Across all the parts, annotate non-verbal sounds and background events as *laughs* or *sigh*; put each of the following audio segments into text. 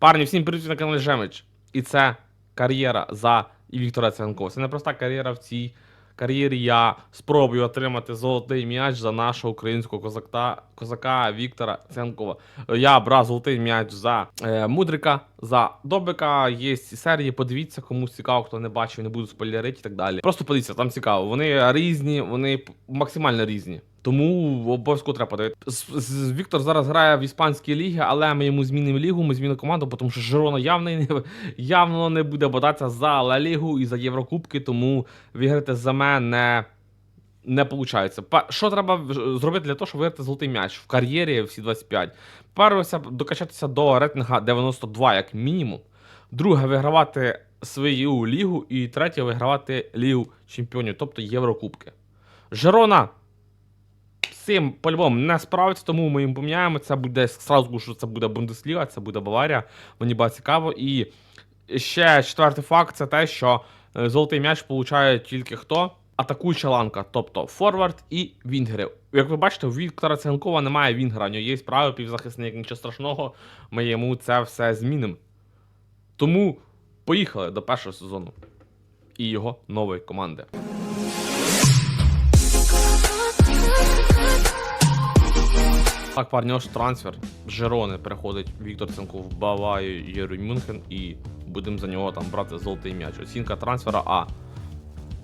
Парні, всім привіт на каналі Жемич. І це кар'єра за Віктора Цвянкова. Це не проста кар'єра в цій кар'єрі. Я спробую отримати золотий м'яч за нашого українського козака, козака Віктора Цвянкова. Я брав золотий м'яч за е, Мудрика, за Добика. Є серії. Подивіться, комусь цікаво, хто не бачив, не буду спойлерити і так далі. Просто подивіться, там цікаво. Вони різні, вони максимально різні. Тому обов'язково треба подивитися. Віктор зараз грає в іспанській лігі, але ми йому змінимо лігу, ми змінимо команду, тому що Жирона явно не, явно не буде бодатися за Ла Лігу і за Єврокубки, тому виграти за мене не, виходить. Що треба зробити для того, щоб виграти золотий м'яч в кар'єрі всі 25? Перше, докачатися до рейтинга 92 як мінімум. Друге, вигравати свою лігу. І третє, вигравати лігу чемпіонів, тобто Єврокубки. Жирона з цим по-любому не справиться, тому ми їм поміняємо. Це буде сразу що це буде Бундесліга, це буде Баварія. Мені буде цікаво. І ще четвертий факт це те, що е, золотий м'яч получає тільки хто? Атакуюча ланка, тобто форвард і вінгери. Як ви бачите, у Віктора Ценкова немає вінгера, у нього є правий півзахисник, нічого страшного, ми йому це все змінимо. Тому поїхали до першого сезону і його нової команди. Так, парні, трансфер. з Жерони переходить Віктор Ценков в Баваю Єрунь Мюнхен і будемо за нього там брати золотий м'яч. Оцінка трансфера А.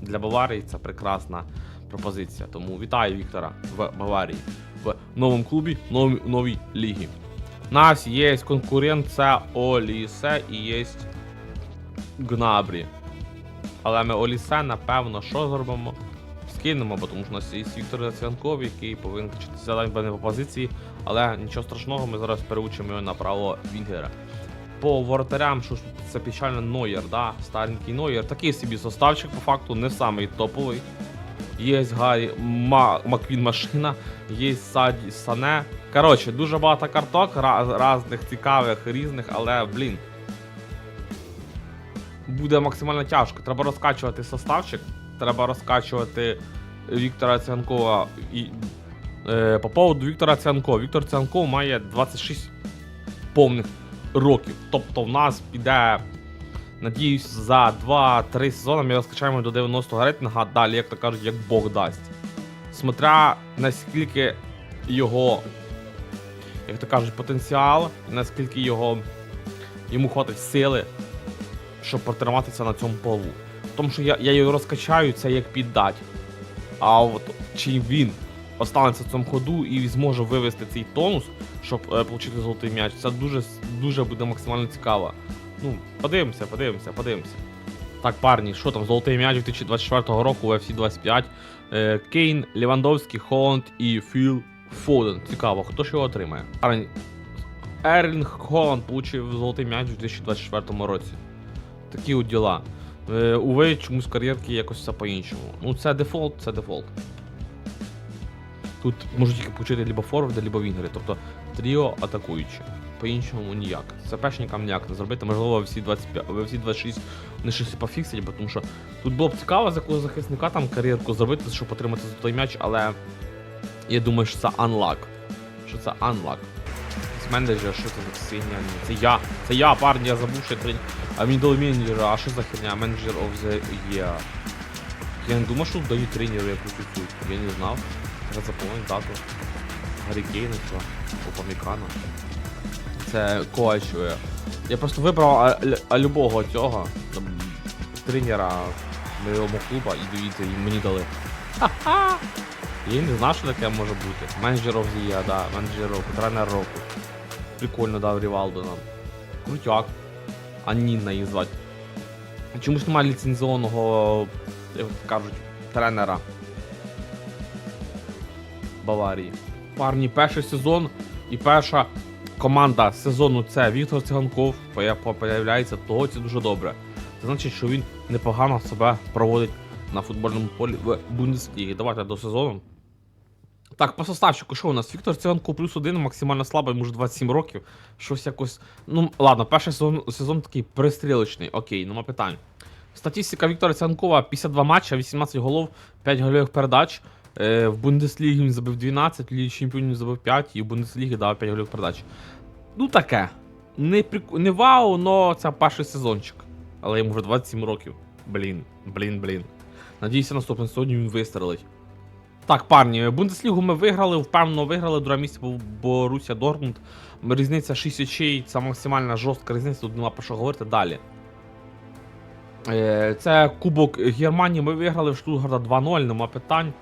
Для Баварії це прекрасна пропозиція. Тому вітаю Віктора в Баварії в новому клубі, новій, новій лігі. У нас є конкурент, це Олісе і є Гнабрі. Але ми Олісе, напевно, що зробимо? Скинемо, бо тому що у нас є Віктор Цянков, який повинен качатися далі по позиції, але нічого страшного, ми зараз переучимо його на право Вінгера. По воротарям, що це печально Нойер, да? старенький Нойер. Такий собі составчик, по факту, не самий топовий. Є Гаррі Ма... Маквін Машина, є Саді Сане. Коротше, дуже багато карток, ra- різних цікавих, різних, але, блін. Буде максимально тяжко. Треба розкачувати составчик, треба розкачувати Віктора Цянкова. І, е, по поводу Віктора Цянкова. Віктор Цянков має 26 повних років. Тобто в нас піде, надіюсь, за 2-3 сезони ми розкачаємо до 90 рейтинга, далі, як то кажуть, як Бог дасть. Смотря наскільки його, як то кажуть, потенціал, наскільки його йому хватить сили, щоб протриматися на цьому полу. Тому що я, я його розкачаю, це як піддать. А от чи він останеться в цьому ходу і зможе вивести цей тонус, щоб е, отримати золотий м'яч, це дуже, дуже буде максимально цікаво. Ну, подивимося, подивимося, подивимося. Так, парні, що там, золотий м'яч 2024 року UFC 25. Е, Кейн, Лівандовський, Холланд і Філ Фоден. Цікаво, хто ж його отримає? Парні, Ерлінг Холланд отримав золотий м'яч у 2024 році. Такі от діла. Е, Увей чомусь кар'єрки якось все по-іншому. Ну, це дефолт, це дефолт. Тут можуть тільки почути либо форварди, либо вінгери. Тобто тріо атакуючі. По-іншому ніяк. Це пешникам ніяк не зробити. Можливо, всі 25, всі 26 не щось пофіксять, бо тому що тут було б цікаво за якого захисника там кар'єрку зробити, щоб отримати золотий м'яч, але я думаю, що це unlock. Що це unlock. З менеджер, що це за херня? Це я. Це я, парні, я забув, що трень. А мені дали менеджера, а що за херня? Менеджер of the year. Я не думав, що дають тренеру якусь тут. Я не знав. Треба заповнити дату. Гаррі Кейна, що? Опамікана. Це коач. е. Я просто вибрав а, а, любого цього м, тренера моєму клуба і дивіться, і мені дали. Ха-ха! Я не знав, що таке може бути. Менеджер year, да, менеджер року, тренер року. Прикольно дав Рівалдо нам. Крутяк. А Нінна її звати. Чомусь немає ліцензіонного, як кажуть, тренера Баварії. Парні, перший сезон і перша команда сезону це Віктор Циганков поя- появляється, того це дуже добре. Це значить, що він непогано себе проводить на футбольному полі в Бундеслігі. Давайте до сезону. Так, по составчику, що у нас? Віктор Циганков плюс один, максимально слабий, може 27 років. Щось якось. Ну, ладно, перший сезон, сезон такий пристрілочний. Окей, нема питань. Статистика Віктора Циганкова 52 матча, 18 голов, 5 гольових передач. Е, в Бундеслігі він забив 12, в Лігі Чемпіонів забив 5 і в Бундеслігі дав 5 гольових передач. Ну таке. не, прик... не вау, но це перший сезончик. Але йому вже 27 років. Блін, блін, блін. Надіюся, наступний сезоні він вистрелить. Так, парні, Бундеслігу ми виграли, впевнено виграли. Друге місце був Борусsia Дортмунд. Різниця 6 очей, це максимальна жорстка різниця, тут нема про що говорити далі. Е, Це Кубок Германії. Ми виграли в Штутгарта 2-0, нема питань.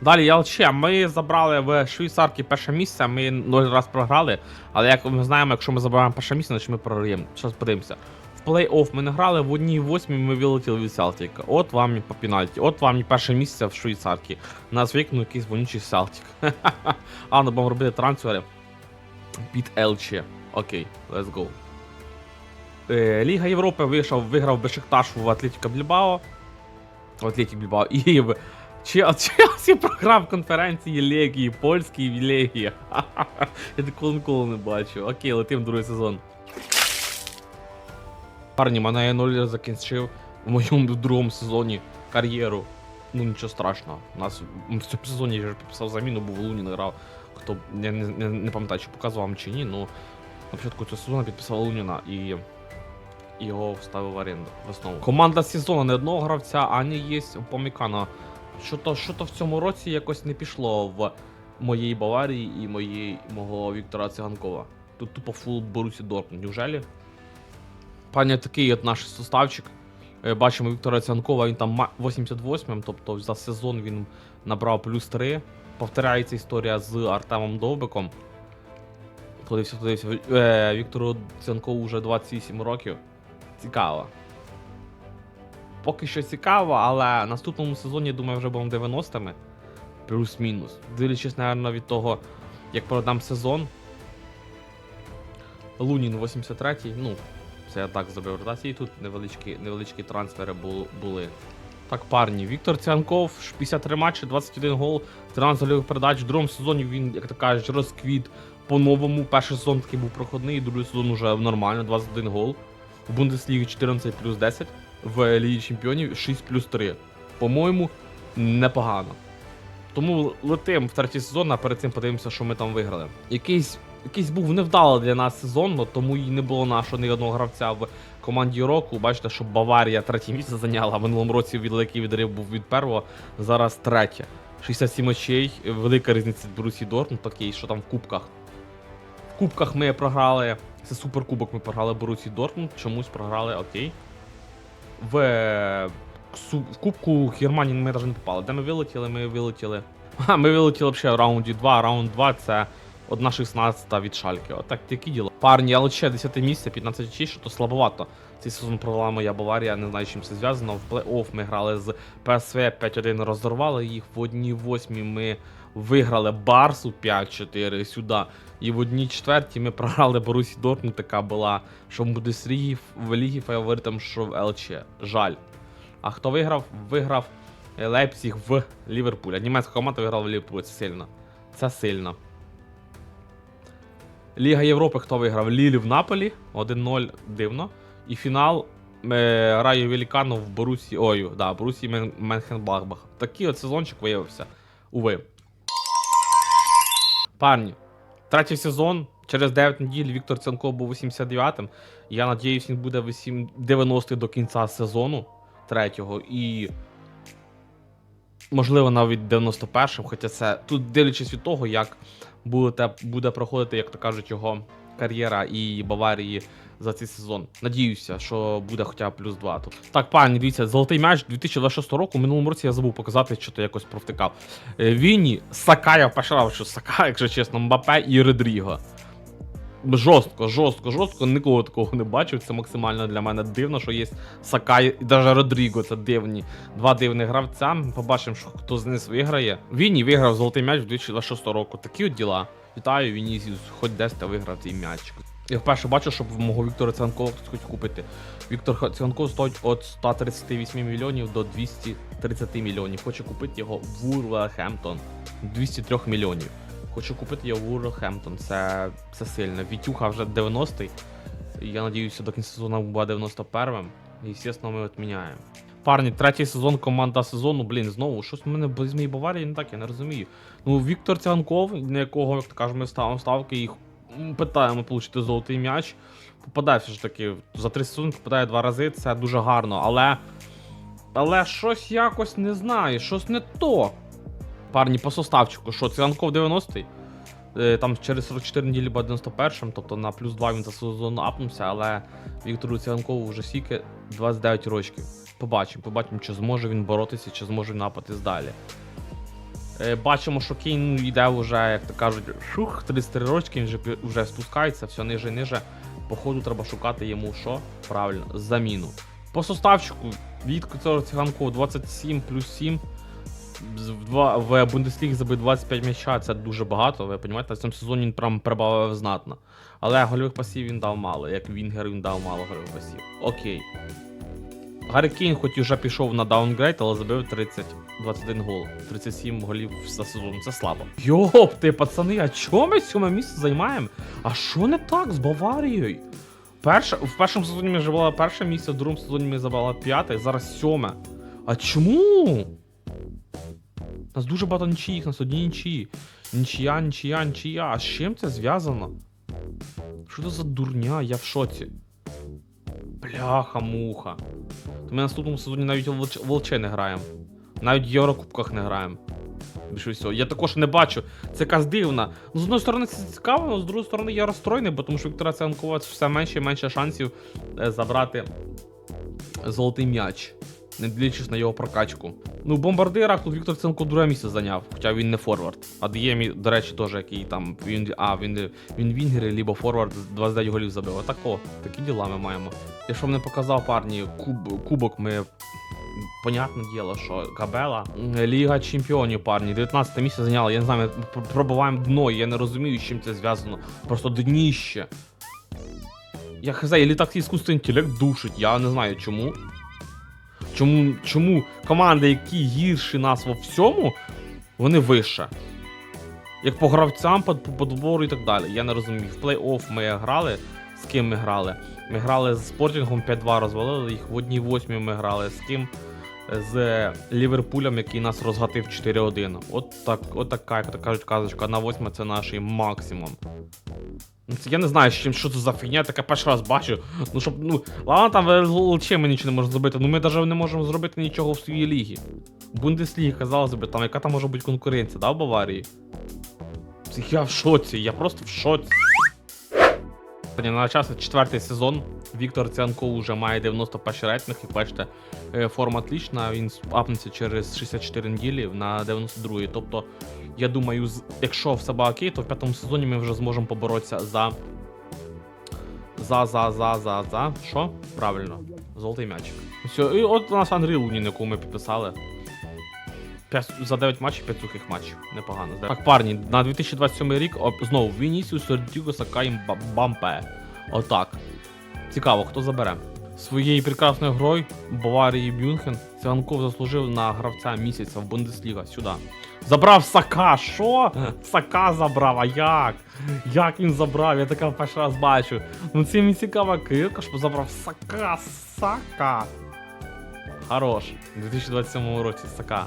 Далі ЯЛЧ. Ми забрали в Швейцарці перше місце, ми 0 раз програли. Але як ми знаємо, якщо ми забираємо перше місце, значить ми програємо. Зараз подивимося. В плей-офф ми не грали, в одній восьмій ми вилетіли від Селтіка. От вам і по пенальті, от вам і перше місце в Швейцарці. Нас викинув якийсь вонючий Селтік. а, ну будемо робити трансфери під ЛЧ. Окей, let's go. Е, Ліга Європи вийшов, виграв Бешикташ в Атлетіка Більбао. В Атлетік Більбао. І в Чел- Челсі програв конференції Легії, польській Легії. *laughs* Я такого ніколи не бачу. Окей, летим другий сезон. Парні, мене 0 закінчив в моєму другому сезоні кар'єру. Ну нічого страшного. У нас в цьому сезоні я вже підписав заміну, бо в Луні грав. Хто я не, не, не пам'ятаю, чи показував вам чи ні, ну на початку цього сезону підписав Луніна і його вставив в оренду в основу. Команда сезону не одного гравця, а не є Помікана. Що-то, що-то в цьому році якось не пішло в моїй Баварії і моєї, мого Віктора Циганкова. Тут тупо фул Борусі Дортмунд. Неужели? Пані, такий от наш составчик. Е, Бачимо Віктора Циганкова, він там 88-м, тобто за сезон він набрав плюс 3. Повторяється історія з Артемом Довбиком. Подивився, подивився. Е, Віктору Циганкову вже 28 років. Цікаво. Поки що цікаво, але наступному сезоні, думаю, вже будемо 90-ми. Плюс-мінус. Дивлячись, напевно, від того, як продам сезон. Лунін 83-й, ну, це я так зробив ротації. Тут невеличкі, невеличкі трансфери були. Так, парні, Віктор Ціанков, 53 матчі, 21 гол, 13 гольових передач. В другому сезоні він, як то кажуть, розквіт по-новому. Перший сезон такий був проходний, другий сезон вже нормально, 21 гол. В Бундеслігі 14 плюс 10, в Лігі Чемпіонів 6 плюс 3. По-моєму, непогано. Тому летим в третій сезон, а перед цим подивимося, що ми там виграли. Якийсь, якийсь був невдалий для нас сезон, но тому і не було нашого ні одного гравця в команді року. Бачите, що Баварія третє місце зайняла. В минулому році великий відрив був від першого, зараз третє. 67 очей, велика різниця від Борусі Дортмунд, такий, що там в кубках. В кубках ми програли. Це суперкубок ми програли Борусі Дортмунд, чомусь програли, окей. В, е, в Кубку Германії ми навіть не попали. Де ми вилетіли? Ми вилетіли. А, ми вилетіли взагалі в раунді 2. Раунд 2 це одна 16 від Шальки. Отак такі діла. Парні, але ще 10 місце, 15 очей, що то слабовато. Цей сезон провела моя Баварія, не знаю, чим це зв'язано. В плей-офф ми грали з ПСВ 5-1, розорвали їх. В одній восьмій ми виграли Барсу 5-4 сюди. І в одній четвертій ми програли Борусі Дортмунд, така була, що в Бундеслігі в лігі фаворитом, що в ЛЧ. Жаль. А хто виграв? Виграв е, Лейпціг в Ліверпуль. А німецька команда виграла в Ліверпуль. Це сильно. Це сильно. Ліга Європи хто виграв? Лілі в Наполі 1-0, дивно. І фінал е, Раю Веліканов в Борусі. Ой, да, Борусі Мен-. Такий от сезончик виявився. Уви. Парні, третій сезон. Через 9 неділь Віктор Цянков був 89-м. Я надіюсь, він буде 8 90 до кінця сезону третього. І. Можливо, навіть 91-м, хоча це тут дивлячись від того, як буде, буде проходити, як то кажуть, його кар'єра і Баварії за цей сезон. Надіюся, що буде хоча б плюс 2 тут. Так, пані, дивіться, золотий м'яч 2026 року. Минулому році я забув показати, що то якось провтикав. Е, Вінні, Сака, я вперше що Сака, якщо чесно, Мбапе і Редріго. Жорстко, жорстко, жорстко, нікого такого не бачив. Це максимально для мене дивно, що є Сакай і навіть Родріго. Це дивні. Два дивних гравця. Побачимо, що хто з них виграє. Вінні виграв золотий м'яч 2026 року. Такі от діла. Вітаю, Вінісіус, хоч десь та виграв цей м'яч. Я вперше бачу, щоб мого Віктора Циганкова хтось купити. Віктор Циганков стоїть від 138 мільйонів до 230 мільйонів. Хочу купити його в Вулверхемптон. 203 мільйонів. Хочу купити його в Вулверхемптон. Це, це сильно. Вітюха вже 90-й. Я надіюся, до кінця сезону буде 91-м. І, звісно, ми відміняємо. Парні, третій сезон, команда сезону, блін, знову, щось в мене без моєї Баварії не так, я не розумію. Ну, Віктор Циганков, на якого, як то кажемо, ми ставимо ставки, і питаємо отримати золотий м'яч. Попадає все ж таки за три сезони попадає два рази, це дуже гарно, але. Але щось якось не знаю, щось не то. Парні, по составчику, що Циганков 90-й. Е, Там через 44 неділі був 91-м, тобто на плюс 2 він за сезон апнувся, але Віктору Циганкову вже скільки 29 років. Побачимо, побачимо, чи зможе він боротися, чи зможе він напатись далі. Е, Бачимо, що Кейн йде вже, як то кажуть, шух, 33 рочки, він вже, вже спускається, все ниже і ниже. Походу, треба шукати йому що? Правильно, заміну. По составчику від цього циганкова 27 плюс 7. В, в Бундеслігі забив 25 м'яча, це дуже багато, ви розумієте, в цьому сезоні він прям прибавив знатно. Але гольових пасів він дав мало, як Вінгер він дав мало гольових пасів. Окей. Гаррі Кейн хоч і вже пішов на даунгрейд, але забив 30, 21 гол. 37 голів за сезон. Це слабо. Йоп, ти пацани, а чого ми сьоме місце займаємо? А що не так з Баварією? Перше, в першому сезоні ми забрали перше місце, в другому сезоні ми забрали п'яте, зараз сьоме. А чому? У нас дуже багато нічиїх, у нас одні нічиї. Нічия, нічия, нічия. А з чим це зв'язано? Що це за дурня? Я в шоці. Бляха-муха. То ми наступному сезоні навіть Волч- Волче не граємо. Навіть в Єврокубках не граємо. Більше всього. Я також не бачу. Це якась дивна. Ну, з одної сторони, це цікаво, але з другої сторони, я розстроєний, тому що Віктора Цянкова все менше і менше шансів е, забрати золотий м'яч. Не дивлячись на його прокачку. Ну, в бомбардирах тут Віктор Ценко друге місце зайняв, хоча він не форвард. А Діємі, до речі, теж який там. Він, а, він, він вінгер, либо форвард 29 голів забив. Отако, такі діла ми маємо. Я ж вам не показав парні куб, кубок ми. Понятне діло, що Кабела. Ліга чемпіонів, парні. 19 місце зайняла. Я не знаю, ми пробуваємо дно, я не розумію, з чим це зв'язано. Просто дніще. Я хз, і літак іскусственний інтелект душить, я не знаю чому. Чому, чому команди, які гірші нас во всьому, вони вище. Як по гравцям, по по подбору і так далі. Я не розумію. В плей-офф ми грали. З ким ми грали? Ми грали з Спортінгом 5-2 розвалили їх. В одній восьмій ми грали з ким? З Ліверпулем, який нас розгатив 4-1. От так, от така, як то кажуть, казочка, на восьма це наш максимум. Ну, Я не знаю, чим, що це за фігня, таке перший раз бачу. Ну щоб, ну, ладно, там ЛЧ ми нічого не можемо зробити, ну ми навіть не можемо зробити нічого в своїй лігі. Бундесліга, казалось би, там яка там може бути конкуренція, да, в Баварії? Я в шоці, я просто в шоці. На час четвертий сезон. Віктор Цианков вже має 91 рейтинг, і бачите, е, форма отлічна, він апнеться через 64 неділі на 92 й Тобто, я думаю, якщо все окей, то в п'ятому сезоні ми вже зможемо поборотися за. За, за, за, за, за. Що? Правильно. Золотий м'ячик. Все, і от у нас Андрій Лунін, яку ми підписали. За 9 матчів 5 сухих матчів. Непогано. Так, парні, на 2027 рік оп, знову Вінісіус, Родіго, Сакай, Бампе. Отак. Цікаво, хто забере. Своєю прекрасною грою Баварії Мюнхен Циганков заслужив на гравця місяця в Бундесліга сюди. Забрав Сака, що? Сака забрав, а як? Як він забрав? Я таке перший раз бачу. Ну це мені цікава кирка, що забрав Сака, Сака. Хорош. У 2027 році Сака.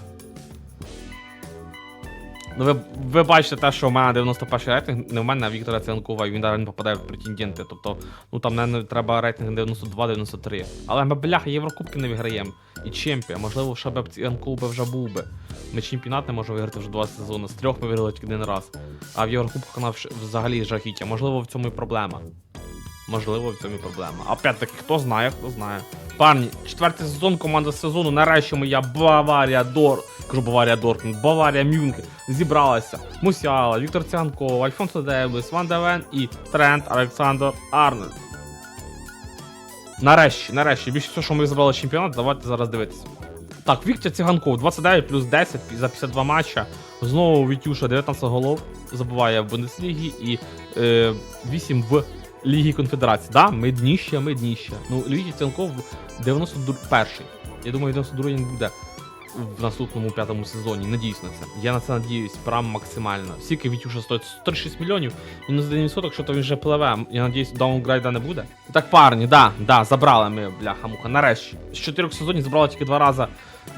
Ну, ви, ви бачите те, що в мене 91 рейтинг, не в мене, а Віктора Циганкова, і він навіть не попадає в претенденти. Тобто, ну там не треба рейтинг 92-93. Але ми, бляха, Єврокубки не виграємо. І чемпіон. Можливо, ще б Циганков би вже був би. Ми чемпіонат не можемо виграти вже два сезони. З трьох ми виграли тільки один раз. А в Єврокубках вона взагалі жахіття. Можливо, в цьому і проблема. Можливо, в цьому проблема. А Опять-таки, хто знає, хто знає. Парні, четвертий сезон, команда сезону. Нарешті моя Баварія Дор. Кажу Баварія Дортмунд, Баварія Мюнхен зібралася. Мусіала, Віктор Циганков, Альфонсо Девіс, Ван Девен і Трент Олександр Арнольд. Нарешті, нарешті, більше всього, що ми забрали чемпіонат, давайте зараз дивитися. Так, Віктор Циганков 29 плюс 10 за 52 матча. Знову Вітюша 19 голов забуває в Бундеслігі і е, 8 в Лігі Конфедерації. Да, ми дніще, ми дніще. Ну, Віктор Циганков 91. Я думаю, 92 він буде в наступному п'ятому сезоні. Надіюсь на це. Я на це надіюсь прям максимально. Скільки Вітюша стоїть 136 мільйонів. Мінус 1%, що то він вже пливе. Я надіюсь, даунгрейда не буде. Так, парні, да, да, забрали ми, бляха муха. Нарешті. З чотирьох сезонів забрали тільки два рази.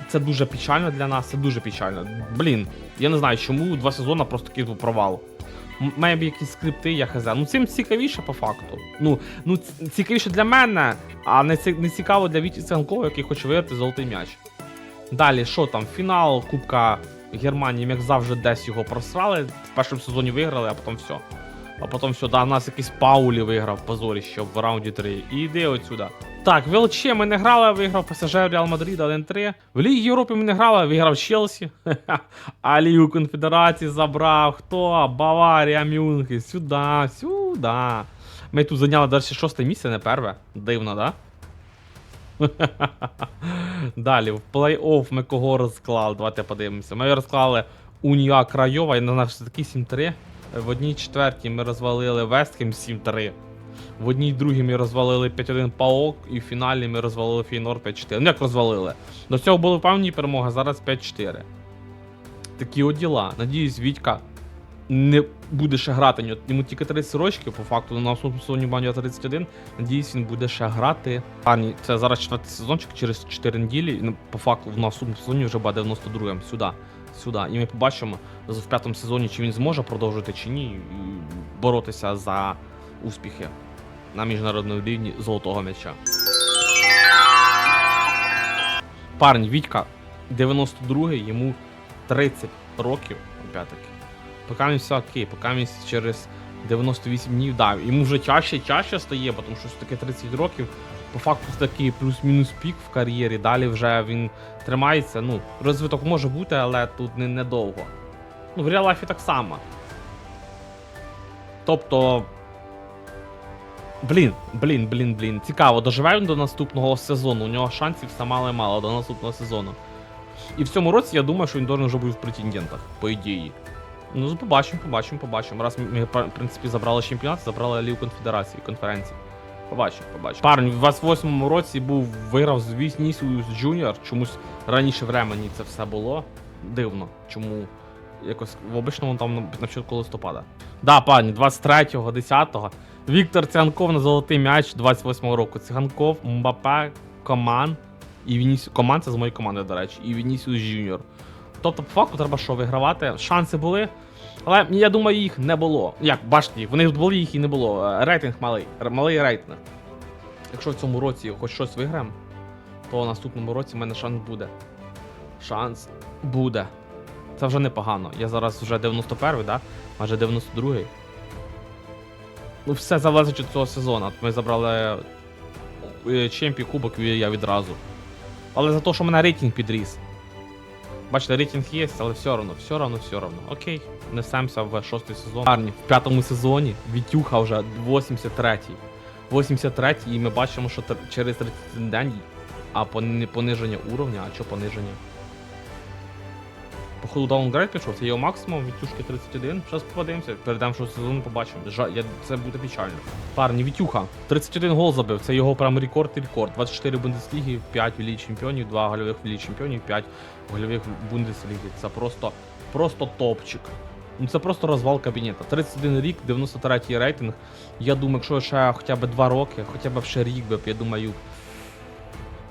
Це дуже печально для нас, це дуже печально. Блін, я не знаю, чому два сезони просто такий провал. Має б якісь скрипти, я хз. Ну цим цікавіше по факту. Ну, ну цікавіше для мене, а не, цікаво для Віті Циганкова, який хоче виграти золотий м'яч. Далі, що там? Фінал Кубка Германії, як завжди, десь його просрали. В першому сезоні виграли, а потім все. А потім да, у нас якийсь Паулі виграв позоріще в раунді 3. І йди отсюда. Так, в ЛЧ ми не грали, виграв ПСЖ Реал Мадрид 1-3. В Лігі Європи ми не грали, виграв Челсі. *laughs* А Лігу Конфедерації забрав. Хто? Баварія, Мюнхен. Сюди, сюди. Ми тут зайняли далі шосте місце, не перве. Дивно, да? *laughs* Далі, в плей-офф ми кого розклали? Давайте подивимося. Ми розклали Унія Крайова, знаю, що це такі 7-3. В одній четвертій ми розвалили Вестхем 7-3. В одній другій ми розвалили 5-1 Паок, і в фіналі ми розвалили Фейнор 5-4. Ну як розвалили? До цього були певні перемоги, зараз 5-4. Такі от діла. Надіюсь, Вітька не буде ще грати. Йому- тільки 30 років, по факту на сезоні Баня 31. Надіюсь, він буде ще грати. Парні, це зараз четвертий сезончик, через 4 неділі. ну, По факту в наступному сезоні вже буде 92-м. Сюди. Сюди. І ми побачимо в п'ятому сезоні, чи він зможе продовжити чи ні, боротися за успіхи на міжнародному рівні золотого м'яча. Парень Вітька 92-й, йому 30 років, опять-таки. Поки він все окей, поки він через 98 днів дав. Йому вже чаще чаще стає, тому що таке 30 років. По факту такий плюс-мінус пік в кар'єрі. Далі вже він тримається. Ну, розвиток може бути, але тут не недовго. Ну, в реал-лайфі так само. Тобто. Блін, блін, блін, блін. Цікаво, доживе він до наступного сезону. У нього шансів все мало і мало до наступного сезону. І в цьому році я думаю, що він должен вже бути в претендентах, по ідеї. Ну, побачимо, побачимо, побачимо. Раз ми, в принципі, забрали чемпіонат, забрали Лігу конфедерації, конференції. Побачимо, побачимо. Парень в 28-му році був виграв з Вінісіус Джуніор. Чомусь раніше времені це все було. Дивно. Чому? Якось в обичному там на- початку листопада. Да, пані, 23-го, 10-го. Віктор Циганков на золотий м'яч 28-го року. Циганков, Мбапе, Коман і Вінісіус. Коман це з моєї команди, до речі, і Вінісіус Джуніор. Тобто, по факту треба що вигравати. Шанси були. Але я думаю, їх не було. Як, бачите, вони були, їх і не було. Е, Рейтинг малий. Малий рейтинг. Якщо в цьому році хоч щось виграємо, то в наступному році в мене шанс буде. Шанс буде. Це вже непогано. Я зараз вже 91-й, да? Майже 92-й. Ну, все залежить від цього сезону. Ми забрали е, чемпі кубок я відразу. Але за те, що в мене рейтинг підріс. Бачите, рейтинг є, але все одно, все одно, все одно. Окей, несемося в шостий сезон. Парні, в п'ятому сезоні Вітюха вже 83-й. 83-й, і ми бачимо, що через 30 день, а пониження уровня, а що пониження? Походу даунгрейд пішов, це його максимум, Вітюшки 31. Зараз подивимося, перейдемо що сезон, побачимо. Жа, я, це буде печально. Парні, Вітюха, 31 гол забив, це його прям рекорд і рекорд. 24 в Бундеслігі, 5 в Лігі Чемпіонів, 2 гольових в Лігі Чемпіонів, 5 гольових в Бундеслігі. Це просто, просто топчик. Ну це просто розвал кабінета. 31 рік, 93 рейтинг. Я думаю, якщо ще хоча б 2 роки, хоча б ще рік би, я думаю,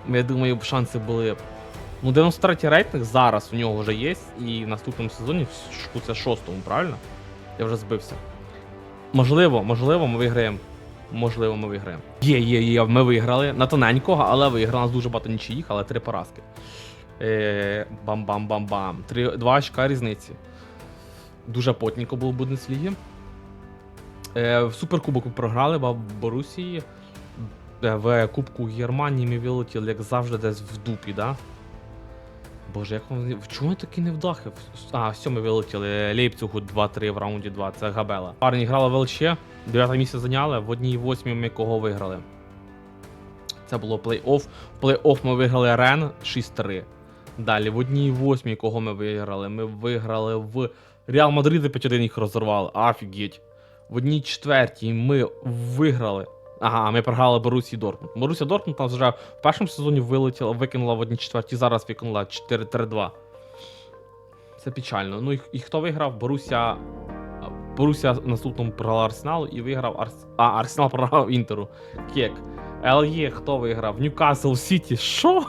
я думаю, б шанси були. Ну, 93 рейтинг зараз у нього вже є, і в наступному сезоні в це шостому, правильно? Я вже збився. Можливо, можливо, ми виграємо. Можливо, ми виграємо. Є, є, є, ми виграли. На тоненького, але виграли. У нас дуже багато нічиїх, але три поразки. Е, Бам-бам-бам-бам. Три, два очка різниці. Дуже потненько було в Бундеслігі. Е, в Суперкубок ми програли в Борусії. Е, В Кубку Германії ми вилетіли, як завжди, десь в дупі, да? Боже, як вони. Чому такі невдахи? А, все, ми вилетіли. Лейпцигу 2-3 в раунді 2, це Габела. Парні грали в ЛЧ, 9 місце зайняли, в одній восьмій ми кого виграли. Це було плей-офф. В плей-офф ми виграли Рен 6-3. Далі, в одній восьмій, кого ми виграли? Ми виграли в Реал Мадрид 5-1 їх розірвали. Офігеть. В одній четвертій ми виграли. Ага, ми програли Борусі Дортмунд. Борусія Дортмунд нас вже в першому сезоні вилетіла, викинула в одній четвертій, зараз викинула 4-3-2. Це печально. Ну і, і хто виграв? Боруся. Боруся наступному програла Арсеналу і виграв Арс... А, Арсенал програв Інтеру. Кек. ЛЄ хто виграв? Ньюкасл Сіті. Що?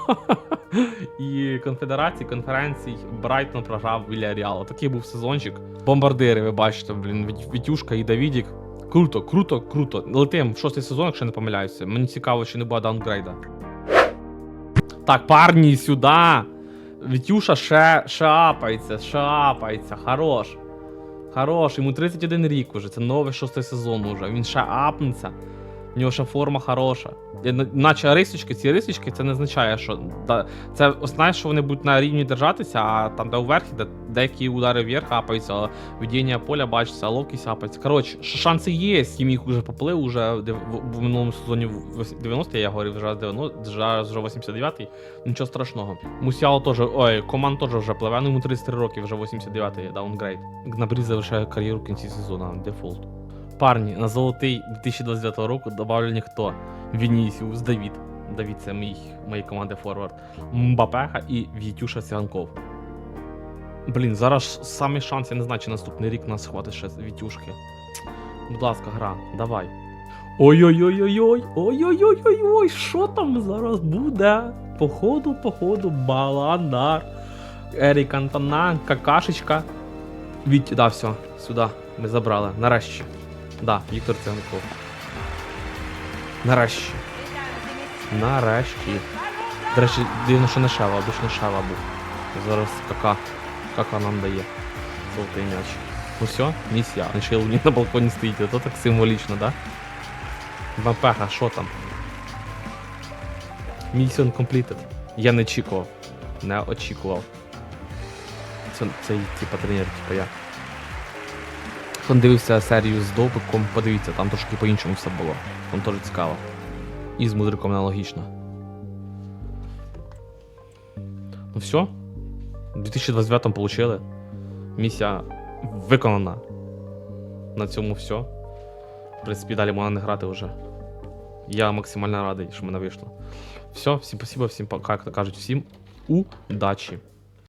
І конфедерації, конференцій Брайтон програв біля Вільяріал. Такий був сезончик. Бомбардири, ви бачите, блін, Віт- Вітюшка і Давідік. Круто, круто, круто. Летим в шостий сезон, якщо не помиляюся. Мені цікаво, чи не буде даунгрейда. Так, парні, сюди. Вітюша ще, ще апається, ще апається. Хорош. Хорош, йому 31 рік уже, це новий шостий сезон уже. Він ще апнеться. В нього ще форма хороша. Наче рисочки, ці рисочки, це не означає, що. Це знаєш, що вони будуть на рівні держатися, а там, де вверх, де деякі удари вверх апаються, ведення поля бачиться, а ловкість апається. Коротше, шанси є, сім їх вже поплив, уже в, минулому сезоні в 90 я говорив, вже 90, вже 89-й. Нічого страшного. Мусіало теж, ой, команд теж вже пливе, ну йому 33 роки, вже 89-й даунгрейд. Гнабрі завершає кар'єру в кінці сезону, дефолт. Парні, на золотий 2029 року добавлені хто? Вінісіус, Давід. Давід це мій, моєї команди форвард. Мбапеха і В'єтюша Циганков. Блін, зараз самий шанс, я не знаю, чи наступний рік нас хватить ще Вітюшки. Будь ласка, гра, давай. Ой-ой-ой-ой-ой, ой-ой-ой-ой-ой, що там зараз буде? Походу, походу, Баландар. Ерік Антона, какашечка. Віть, да, все, сюди. Ми забрали. Нарешті. Да, Віктор Циганков. Нарешті. Нарешті. До речі, дивно, що не шева, обично шева був. Зараз кака. Кака нам дає. Золотий м'яч. Ну все, місія. Нічого не на балконі стоїть, то так символічно, да? Бампеха, що там? Mission completed. Я не очікував. Не очікував. Це, це типа тренер, типа я. Хто не дивився серію з допиком, подивіться, там трошки по-іншому все було. Там теж цікаво. І з мудриком аналогічно. Ну все. У 2029 получили. Місія виконана. На цьому все. В принципі, далі можна не грати вже. Я максимально радий, що мене вийшло. Все, всім спасибо, всім пока, як то кажуть, всім удачі.